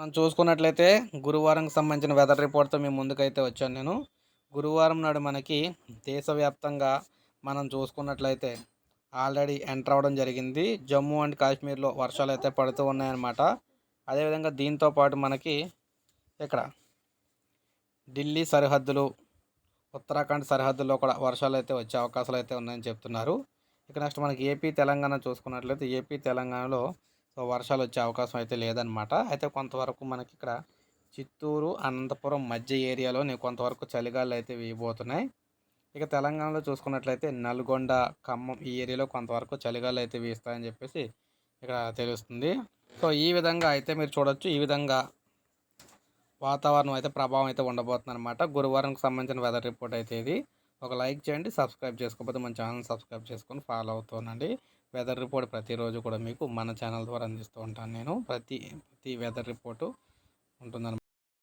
మనం చూసుకున్నట్లయితే గురువారంకి సంబంధించిన వెదర్ రిపోర్ట్తో మేము ముందుకైతే వచ్చాను నేను. గురువారం నాడు మనకి దేశవ్యాప్తంగా మనం చూసుకున్నట్లయితే ఆల్రెడీ ఎంటర్ అవ్వడం జరిగింది. జమ్మూ అండ్ కాశ్మీర్లో వర్షాలు అయితే పడుతూ ఉన్నాయన్నమాట. అదేవిధంగా దీంతో పాటు మనకి ఇక్కడ ఢిల్లీ సరిహద్దులు ఉత్తరాఖండ్ సరిహద్దుల్లో కూడా వర్షాలు అయితే వచ్చే అవకాశాలు అయితే ఉన్నాయని చెప్తున్నారు. ఇక నెక్స్ట్ మనకి ఏపీ తెలంగాణ చూసుకున్నట్లయితే ఏపీ తెలంగాణలో సో వర్షాలు వచ్చే అవకాశం అయితే లేదనమాట అయితే కొంతవరకు మనకి ఇక్కడ చిత్తూరు అనంతపురం మధ్య ఏరియాలో కొంతవరకు చలిగాలు అయితే వేయబోతున్నాయి. ఇక తెలంగాణలో చూసుకున్నట్లయితే నల్గొండ ఖమ్మం ఈ ఏరియాలో కొంతవరకు చలిగాలు అయితే వీస్తాయని చెప్పేసి ఇక్కడ తెలుస్తుంది. సో ఈ విధంగా అయితే మీరు చూడొచ్చు. ఈ విధంగా వాతావరణం అయితే ప్రభావం అయితే ఉండబోతుంది అనమాట గురువారంకి సంబంధించిన వెదర్ రిపోర్ట్ అయితే ఇది. ఒక లైక్ చేయండి సబ్స్క్రైబ్ చేసుకోకపోతే మన ఛానల్ సబ్స్క్రైబ్ చేసుకొని ఫాలో అవుతానండి వెదర్ రిపోర్ట్ ప్రతిరోజు కూడా మీకు మన ఛానల్ ద్వారా అందిస్తూ ఉంటాను నేను. ప్రతి ప్రతి వెదర్ రిపోర్టు ఉంటుందన్నమాట.